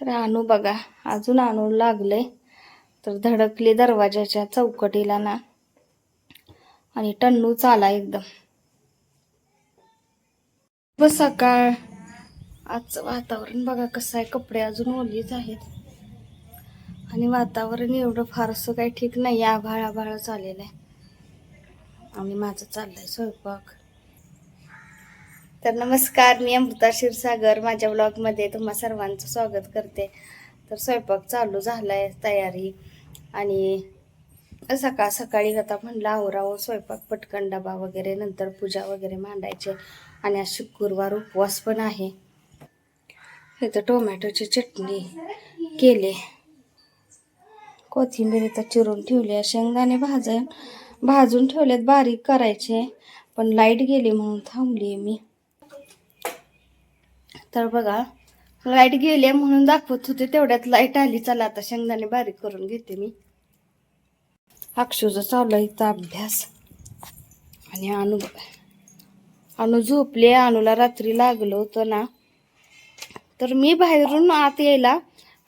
तर आणू बघा अजून आणू लागले. तर धडकली दरवाजाच्या चौकटीला ना. आणि टन्नू चाला एकदम. बस सकाळ. आजचं वातावरण बघा कसं आहे कपडे अजून ओलीच आहेत. आणि वातावरण एवढं फारसं काही ठीक नाही आभाळ आभाळ चाललेलं आहे. आणि माझं चाललंय स्वयंपाक. तर नमस्कार मी अमृता क्षीरसागर. माझ्या ब्लॉगमध्ये तुम्हा सर्वांचं स्वागत करते. तर स्वयंपाक चालू झाला आहे तयारी. आणि सकाळ सकाळी आता म्हणलं आवरावं स्वयंपाक पटकन डबा वगैरे नंतर पूजा वगैरे मांडायचे. आणि आज शुक्रवार उपवास पण आहे. इथं टोमॅटोची चटणी केले. कोथिंबीर इथं चिरून ठेवली आहे. शेंगदाणे भाजून भाजून ठेवलेत. बारीक करायचे. पण लाइट गेली म्हणून थांबली मी. तर बघा लाइट गेली म्हणून दाखवत होते तेवढ्यात लाइट आली. चला आता शेंगदाणे बारीक करून घेते मी. अक्षूचा चालू आहे इथं अभ्यास. आणि अनु अनु झोपले अनुला रात्री लागलो होतं ना. तर मी बाहेरून आत यायला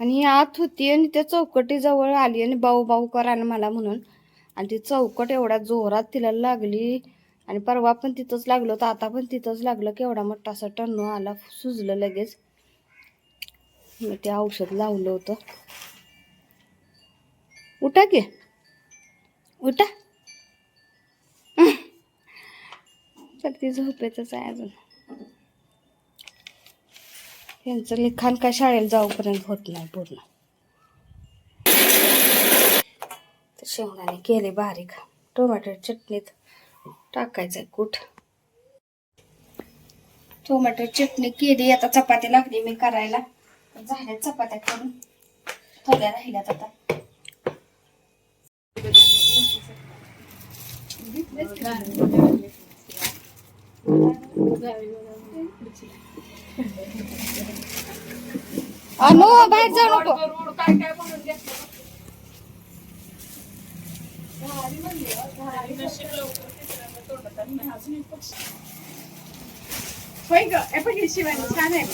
आणि आत होती आणि त्या चौकटीजवळ आली आणि बाऊ बाऊ करा मला म्हणून. आणि ती चौकट एवढ्या जोरात तिला लागली. आणि परवा पण तिथंच लागलं तर आता पण तिथंच लागलं केवढा मोठा असा टन्नू आला सुजलं लगेच. मी ते औषध लावलं होतं. उठा की. उठा. तर ती झोपेतच आहे अजून. त्यांचं लिखाण काय शाळेला जाऊपर्यंत होत नाही पूर्ण. तर शेंगदाणे केले बारीक टोमॅटो चटणीत. टाकायचं आहे कूट टोमॅटो चटणी केली आता चपाती लागली मी करायला. झाल्या चपात्या करून. थोड्या राहिल्यात आता. अनु बाहेर जाऊ नको. होय ग ए पण ही शिवानी छान आहे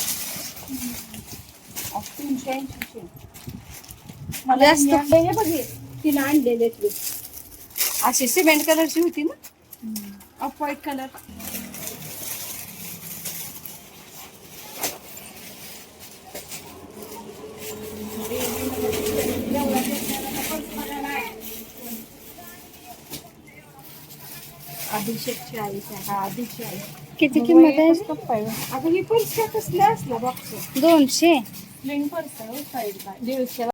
मला जास्त जास्त हे बघ हे. तिनं आणलेले ते अशी सिमेंट कलरची होती ना ऑफ व्हाईट कलर अभिषेकची आई हा अभिषेक आई. किती किंमत आहे? अगं ही पर्स का? कसल्या असला बॉक्स दोनशे पर्स आहे दीडशे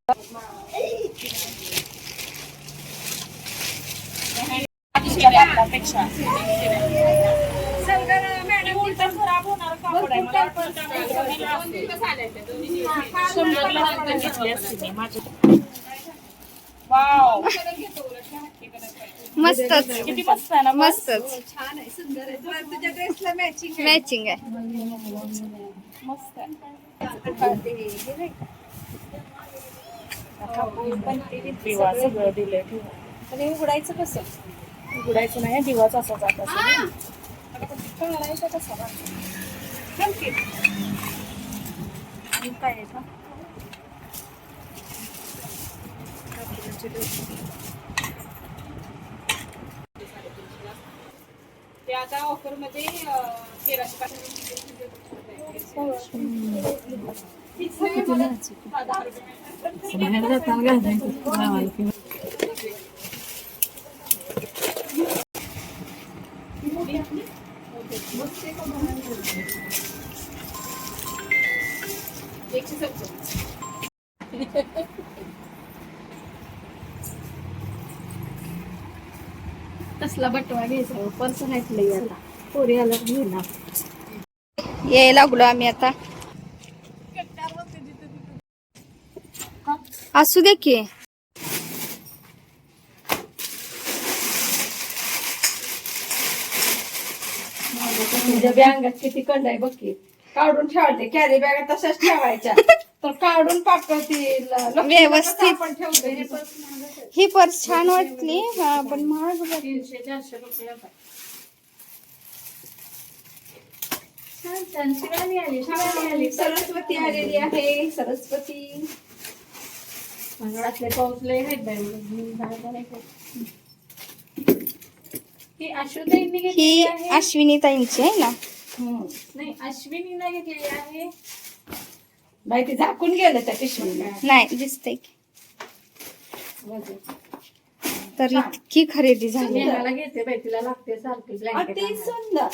मस्तच. किती मस्त आहे ना मस्तच. छान आहे. सुंदर आहे. तुला तुझ्या ड्रेसला मॅचिंग मॅचिंग आहे. मस्त आहे. दिवा सगळं दिलंय आणि उघडायचं कसं? उघडायचं नाही दिवाच असा जात कळायचं कसं. आणि काय आहे का आता ऑफरमध्ये तेराशे एकशे सत्तर कसला बटवा घ्यायचा पर्स नाही आता. पोरी आला घेणार. यायला लागलो आम्ही आता. असू दे की. तुझ्या बॅगात किती कंड आहे बघ की. काढून ठेवायचे. कॅरी बॅग तशाच ठेवायच्या तर काढून पाठवतील व्यवस्थित. आपण ठेवतो हे पर्स. ही छान वाटली हा पण महाग वाटली. तीनशे चारशे रुपये आता. छान छान शिवानी आली शिवानी आली सरस्वती आलेली आहे सरस्वती मंगळातले आहेत. ही अश्वताईंनी ही अश्विनी ताईंची आहे ना हम्म. नाही घेतलेली आहे बाई ते झाकून गेलं त्या पिशवीला नाही दिसतंय की तर इतकी खरेदी झाली. ह्याला घेते बाई तिला लागते सारखी ब्लँकेट अति सुंदर.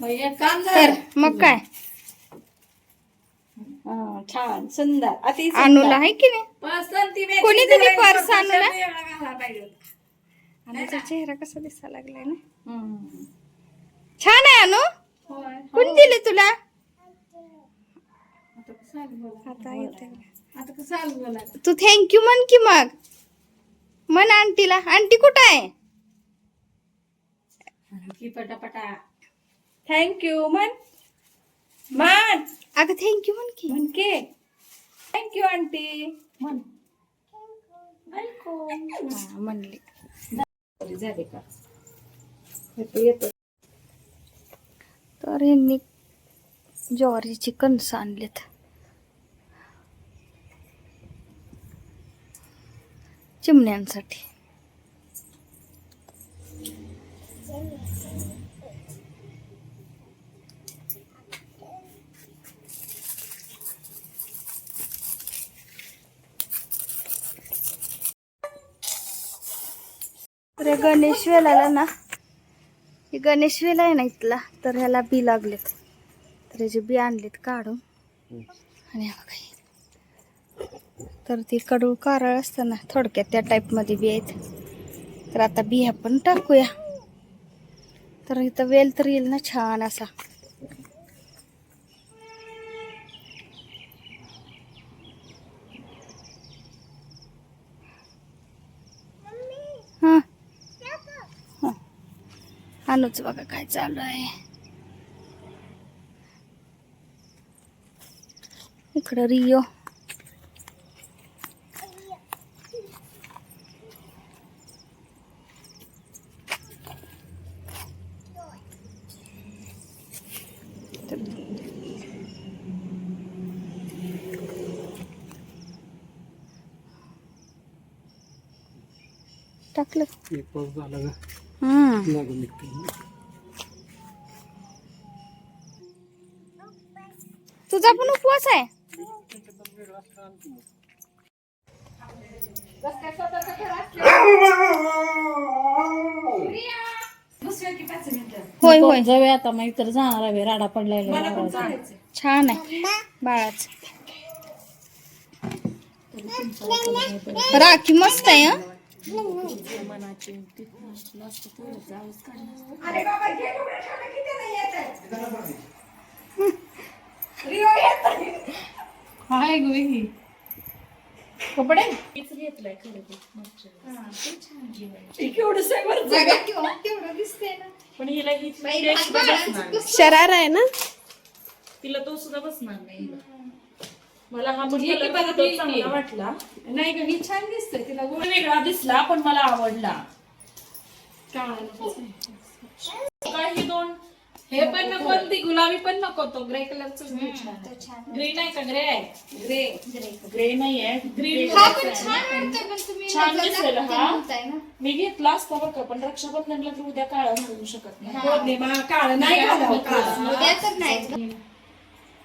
मग एक काम तर मग काय? हा, छान सुंदर. अति सुंदर. अनुला आहे की नाही? कोणी दिली करायची, पर्स अनुला? अनुचा चेहरा कसा दिसायला लागलाय ना. छान आहे अनु. कोणी दिले तुला? आता येते. आता कसं आलं? तू थँक्यू म्हण की मग. म्हण आंटीला. आंटी कुठं आहे? पटापटा. थँक्यू मन मन अगं थँक्यू म्हण की. म्हण के. Thank you aunty. म्हण. हा, म्हणली. झाले का? तर यांनी ज्वारीची कणसं आणलेत. चिमण्यांसाठी. तर गणेश वेलाला ना. हे गणेश वेल आहे ना इथला तर ह्याला बी लागलेत. तर ह्याचे बी आणलेत काढून. आणि बघा. तर ती कडू कारळ असतं ना थोडक्यात त्या टाईपमध्ये बी आहेत. तर आता बिया पण टाकूया. तर इथं वेल तर येईल ना छान असा. हां. हां. आणूच बघा काय चालू आहे. इकडं रियो. टाकलं. एक पाऊस झाला का? हम्म. लागून निघते. तुझा पण उपवास आहे? होय होय. जाऊया आता मग तर जाणार आहे राडा पडलाय छान आहे बाळाच. राखी मस्त आहे हं? हाय गो ही कपडे? घेतलाय पण हिला ही. शरारा आहे ना? तिला तो सुद्धा बसणार नाही. मला हा तो चांगला वाटला. नाही ग ही छान दिसते तिला तो वेगळा दिसला पण मला आवडला. काय हे दोन हे पण नको आणि ती गुलाबी पण नको तो ग्रे कलरच ग्रीन आहे. का ग्रे आहे? ग्रे ग्रे नाही आहे ग्रीन छान दिसेल हा. मी घेतला असता बरं का पण रक्षाबंधनला तर उद्या काळा घालू शकत नाही. पौर्णिमा काळ नाही घालावं काळं.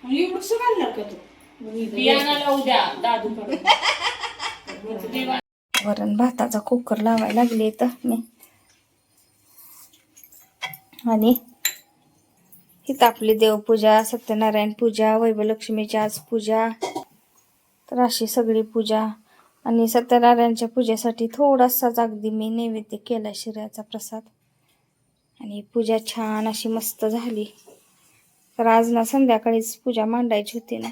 एवढं घालणार का तू बियाणाला उद्या वरण भाताचा कुकर लावायला लागले तर मी. आणि हिथं आपली देवपूजा सत्यनारायण पूजा वैभलक्ष्मीची आज पूजा तर अशी सगळी पूजा. आणि सत्यनारायणच्या पूजेसाठी थोडासाच अगदी मी नैवेद्य केला शिऱ्याचा प्रसाद. आणि पूजा छान अशी मस्त झाली. तर आज ना संध्याकाळीच पूजा मांडायची होती ना.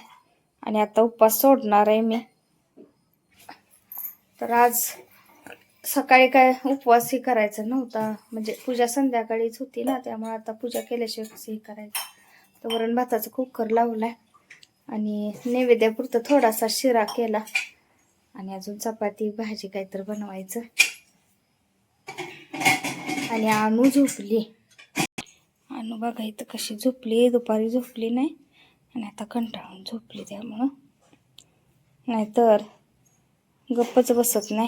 आणि आता उपवास सोडणार आहे मी. तर आज सकाळी काय उपवासही करायचा नव्हता. म्हणजे पूजा संध्याकाळीच होती ना त्यामुळे आता पूजा केल्याशिवाय कसंही करायचं? तर वरण भाताचा कुकर लावलाय. आणि नैवेद्यापुरतं थोडासा शिरा केला. आणि अजून चपाती भाजी काहीतरी बनवायचं. आणि आणू झोपली. अनु बघा इथं कशी झोपली दुपारी झोपली नाही. आणि आता कंटाळून झोपली त्यामुळं नाहीतर गप्पच बसत नाही.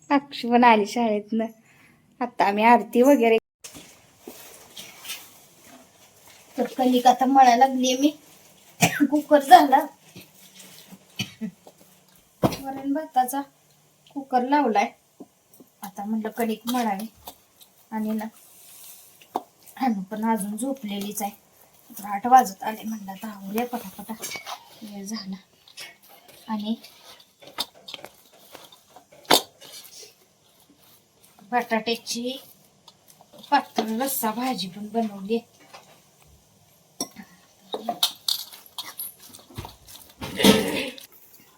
साक्षी पण आली शाळेतनं. आता आम्ही आरती वगैरे तर कलिक आता म्हणा लागली मी. कुकर झाला. वरण भाताचा कुकर लावलाय. आता म्हणलं कणिक मळावी. आणि ना हानू पण अजून झोपलेलीच आहे. आठ वाजत आले म्हणलं आता आवरूया पटापटा. वेळ झाला. आणि बटाट्याची पातळ रस्सा भाजी पण बनवली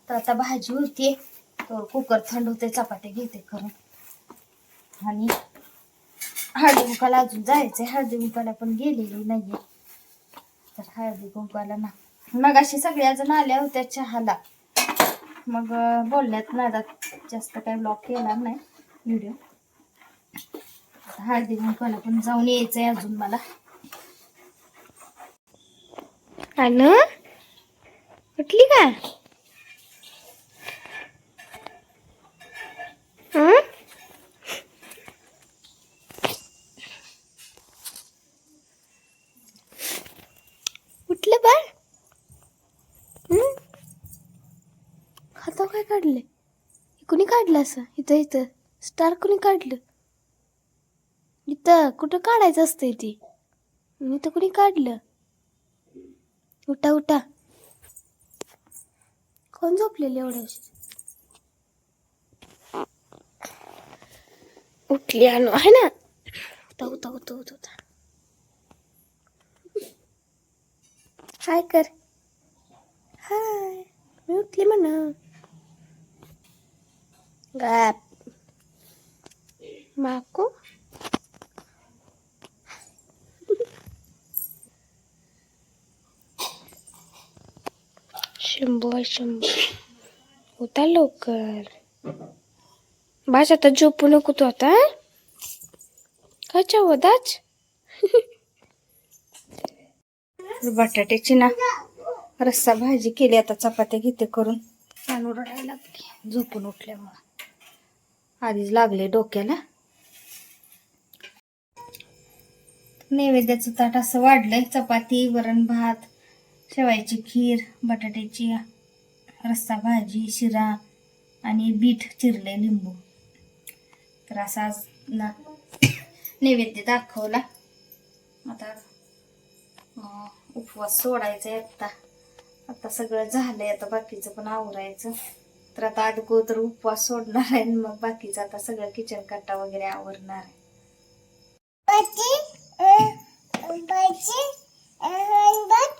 तर आता भाजी होती. तर कुकर थंड होते चपात्या घेते करून. आणि हळदी कुंकाला अजून जायचंय. हळदी कुंकाला पण गेलेली नाहीये. तर हळदी कुंकाला ना. मग अशी सगळ्या जण आल्या होत्या चहाला. मग बोलण्यात बोलल्यात ना आता जास्त काही ब्लॉक केला नाही व्हिडिओ हळदी कुंकाला पण जाऊन यायचंय अजून मला. आलं कुठली का हं? उठलं बाळ हं? खाता काय काढले कुणी काढलं असं इथं इथं. स्टार कुणी काढलं? इथं कुठं काढायचं असतंय ती? इथं कुणी काढलं? उठा उठा. कोण झोपलेले एवढ्या? उठली आणू. आहे ना? उठा उठा उठा उठा उठा. हाय कर. हाय. मी उठली म्हणा. गॅप माको शंभू आहे शंभू होता लवकर बाज आता झोपू नको तू आता हं? काय चवदाच बटाट्याची ना रस्सा भाजी केली आता चपात्या घेते करून आणून रडायला लागली झोपून उठल्यामुळे आधीच लागले डोक्याला. नैवेद्याचं ताट असं वाढलंय. चपाती वरण भात शेवायची खीर बटाट्याची रस्सा भाजी शिरा आणि बीट चिरले लिंबू. तर असा आज ना नैवेद्य दाखवला. आता उपवास सोडायचा आहे आता. आता सगळं झालंय. आता बाकीचं पण आवरायचं. तर आता अगोदर उपवास सोडणार आहे मग बाकीचा आता सगळं किचन कट्टा वगैरे आवरणार आहे Bacı, hırbat.